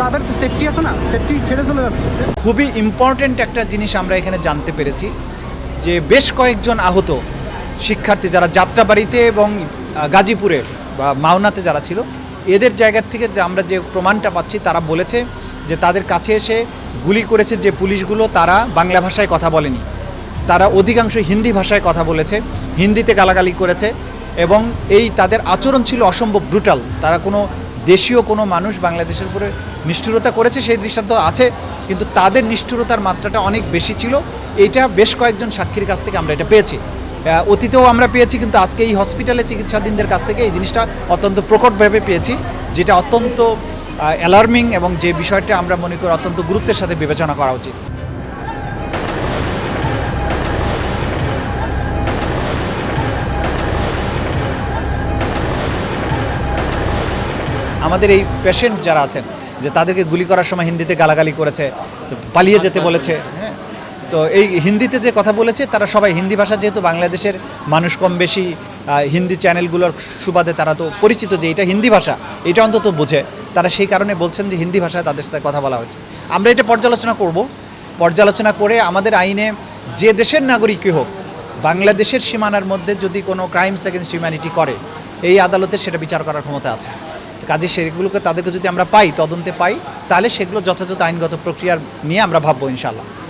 তাদের সেফটি আছে না? সেফটি ছেড়ে চলে যাচ্ছে। খুবই ইম্পর্টেন্ট একটা জিনিস আমরা এখানে জানতে পেরেছি, যে বেশ কয়েকজন আহত শিক্ষার্থী যারা যাত্রাবাড়িতে এবং গাজীপুরে বা মাওনাতে যারা ছিল, এদের জায়গা থেকে আমরা যে প্রমাণটা পাচ্ছি, তারা বলেছে যে তাদের কাছে এসে গুলি করেছে যে পুলিশগুলো, তারা বাংলা ভাষায় কথা বলেনি। তারা অধিকাংশ হিন্দি ভাষায় কথা বলেছে, হিন্দিতে গালাগালি করেছে এবং এই তাদের আচরণ ছিল অসম্ভব ব্রুটাল তারা কোনো দেশীয় কোনো মানুষ বাংলাদেশের উপরে নিষ্ঠুরতা করেছে, সেই দৃষ্টান্ত আছে, কিন্তু তাদের নিষ্ঠুরতার মাত্রাটা অনেক বেশি ছিল। এইটা বেশ কয়েকজন সাক্ষীর কাছ থেকে আমরা এটা পেয়েছি। অতীতেও আমরা পেয়েছি, কিন্তু আজকে এই হসপিটালে চিকিৎসাধীনদের কাছ থেকে এই জিনিসটা অত্যন্ত প্রকটভাবে পেয়েছি, যেটা অত্যন্ত অ্যালার্মিং এবং যে বিষয়টা আমরা মনে করি অত্যন্ত গুরুত্বের সাথে বিবেচনা করা উচিত। আমাদের এই পেশেন্ট যারা আছেন যে তাদেরকে গুলি করার সময় হিন্দিতে গালাগালি করেছে পালিয়ে যেতে বলেছে। হ্যাঁ। তো এই হিন্দিতে যে কথা বলেছে তারা সবাই হিন্দি ভাষা যেহেতু বাংলাদেশের মানুষ কম বেশি হিন্দি চ্যানেলগুলোর সুবাদে তারা তো পরিচিত যে এটা হিন্দি ভাষা এটা অন্তত বোঝে। তারা সেই কারণে বলছেন যে হিন্দি ভাষায় তাদের সাথে কথা বলা হয়েছে। আমরা এটা পর্যালোচনা করব। পর্যালোচনা করে আমাদের আইনে যে দেশের নাগরিকই হোক বাংলাদেশের সীমানার মধ্যে যদি কোনো ক্রাইমস এগেনস্ট হিউম্যানিটি করে এই আদালতে সেটা বিচার করার ক্ষমতা আছে। কাজে সেগুলোকে তাদেরকে যদি আমরা পাই, তদন্তে পাই, তাহলে সেগুলো যথাযথ আইনগত প্রক্রিয়ার নিয়ে আমরা ভাববো ইনশাল্লাহ